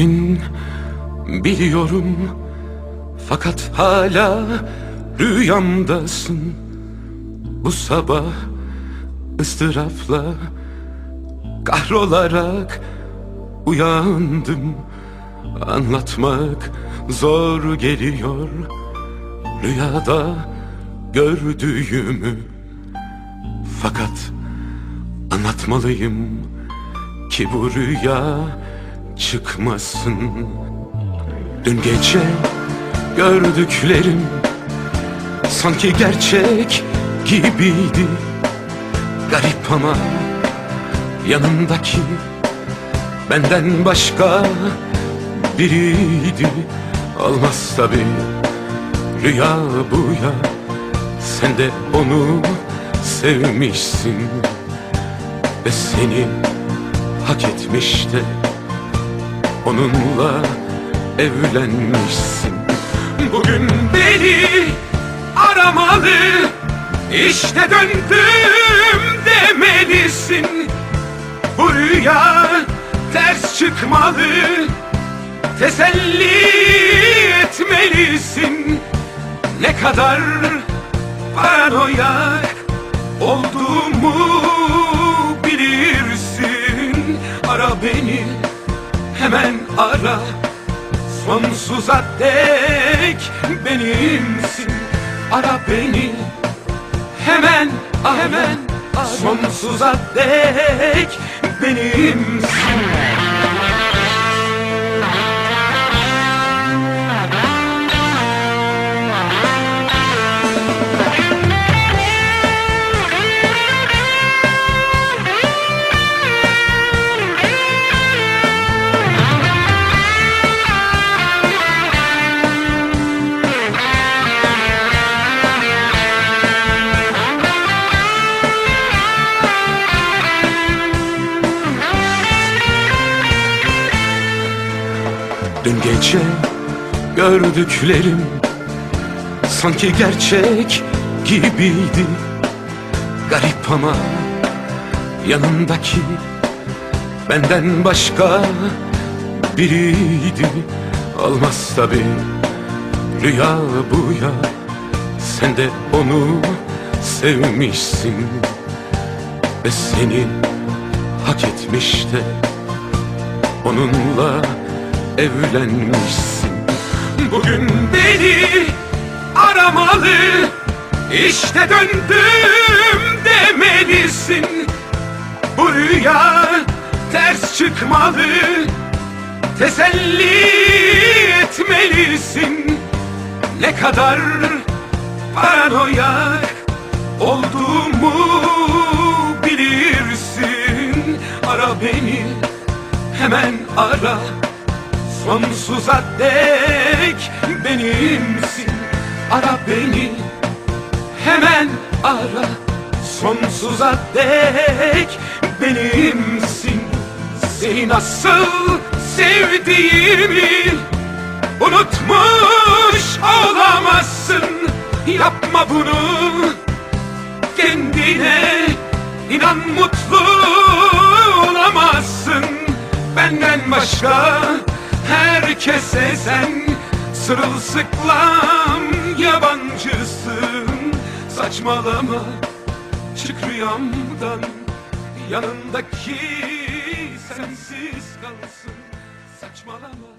gittin biliyorum Fakat hala rüyamdasın. Bu sabah ıstırapla kahrolarak uyandım. Anlatmak zor geliyor Rüyada gördüğümü. Fakat anlatmalıyım ki bu rüya çıkmasın. Dün gece gördüklerim sanki gerçek gibiydi. Garip ama yanımdaki benden başka biriydi. Olmaz tabi rüya bu ya. Sen de onu sevmişsin Ve seni hak etmiş de Onunla evlenmişsin. Bugün beni aramalı İşte döndüm demelisin. Bu rüya ters çıkmalı Teselli etmelisin. Ne kadar paranoyak olduğumu bilirsin. Ara beni hemen ara. Sonsuza dek benimsin. Ara beni. Hemen hemen Sonsuza dek benimsin gece gördüklerim sanki gerçek gibiydi. Garip ama yanımdaki benden başka biriydi. Olmaz tabi rüya bu ya Sen de onu sevmişsin. Ve seni hak etmiş de Onunla evlenmişsin. Bugün beni aramalı İşte döndüm demelisin. Bu rüya ters çıkmalı Teselli etmelisin. Ne kadar paranoyak olduğumu bilirsin. Ara beni hemen ara Sonsuza dek benimsin Ara beni hemen ara. Sonsuza dek benimsin Seni nasıl sevdiğimi Unutmuş olamazsın. Yapma bunu kendine inan mutlu olamazsın. Benden başka herkese sen Sırılsıklam yabancısın. Saçmalama çık rüyamdan. Yanındaki sensiz kalsın Saçmalama